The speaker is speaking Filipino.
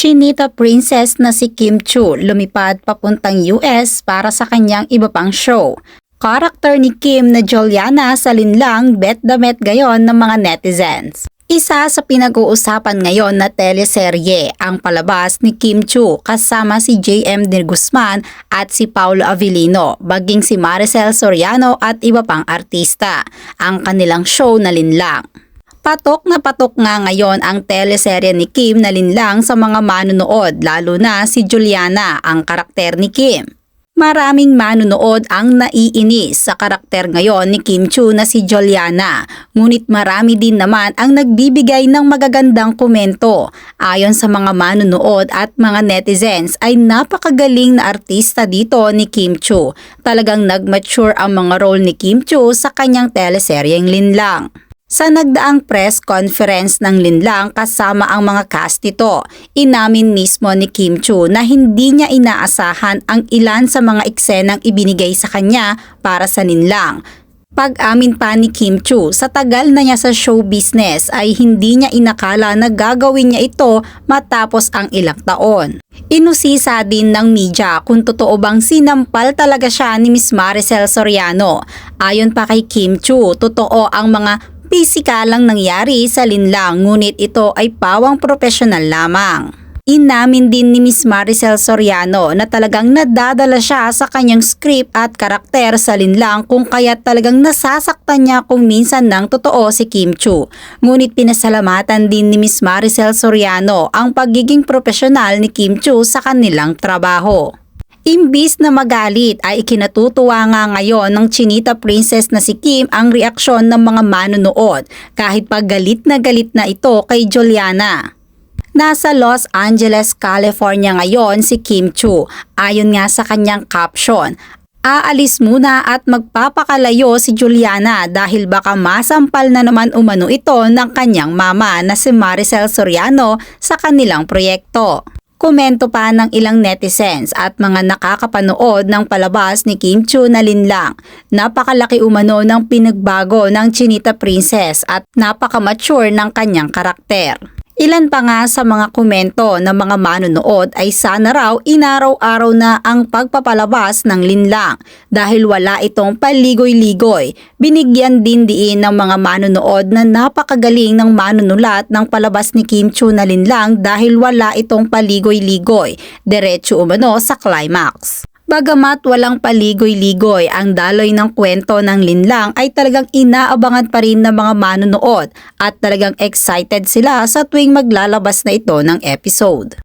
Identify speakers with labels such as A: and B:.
A: Chinita princess na si Kim Chu lumipad papuntang US para sa kanyang iba pang show. Karakter ni Kim na Juliana sa linlang bet met gayon ng mga netizens. Isa sa pinag-uusapan ngayon na teleserye ang palabas ni Kim Chu kasama si JM De Guzman at si Paulo Avellino, baging si Maricel Soriano at iba pang artista. Ang kanilang show na linlang. Patok na patok nga ngayon ang teleserye ni Kim na linlang sa mga manunood lalo na si Juliana ang karakter ni Kim. Maraming manunood ang naiinis sa karakter ngayon ni Kim Chu na si Juliana. Ngunit marami din naman ang nagbibigay ng magagandang komento. Ayon sa mga manunood at mga netizens ay napakagaling na artista dito ni Kim Chu. Talagang nag-mature ang mga role ni Kim Chu sa kanyang teleseryeng linlang. Sa nagdaang press conference ng Linlang kasama ang mga cast nito, inamin mismo ni Kim Chu na hindi niya inaasahan ang ilan sa mga eksenang ibinigay sa kanya para sa Linlang. Pag-amin pa ni Kim Chu, sa tagal na niya sa show business ay hindi niya inakala na gagawin niya ito matapos ang ilang taon. Inusisa din ng media kung totoo bang sinampal talaga siya ni Miss Maricel Soriano. Ayon pa kay Kim Chu, totoo ang mga pisikalang nangyari sa linlang ngunit ito ay pawang profesional lamang. Inamin din ni Miss Maricel Soriano na talagang nadadala siya sa kanyang script at karakter sa linlang kung kaya talagang nasasaktan niya kung minsan ng totoo si Kim Chu. Ngunit pinasalamatan din ni Miss Maricel Soriano ang pagiging profesional ni Kim Chu sa kanilang trabaho. Imbis na magalit ay ikinatutuwa nga ngayon ng Chinita Princess na si Kim ang reaksyon ng mga manunood kahit pa galit na galit na ito kay Juliana. Nasa Los Angeles, California ngayon si Kim Chu. Ayon nga sa kanyang caption, Aalis muna at magpapakalayo si Juliana dahil baka masampal na naman umano ito ng kanyang mama na si Maricel Soriano sa kanilang proyekto. Komento pa ng ilang netizens at mga nakakapanood ng palabas ni Kim Chu na linlang. Napakalaki umano ng pinagbago ng Chinita Princess at napakamature ng kanyang karakter. Ilan pa nga sa mga komento ng mga manunood ay sana raw inaraw-araw na ang pagpapalabas ng linlang dahil wala itong paligoy-ligoy. Binigyan din diin ng mga manunood na napakagaling ng manunulat ng palabas ni Kim Chu na linlang dahil wala itong paligoy-ligoy. Diretso umano sa climax. Bagamat walang paligoy-ligoy, ang daloy ng kwento ng linlang ay talagang inaabangan pa rin ng mga manunood at talagang excited sila sa tuwing maglalabas na ito ng episode.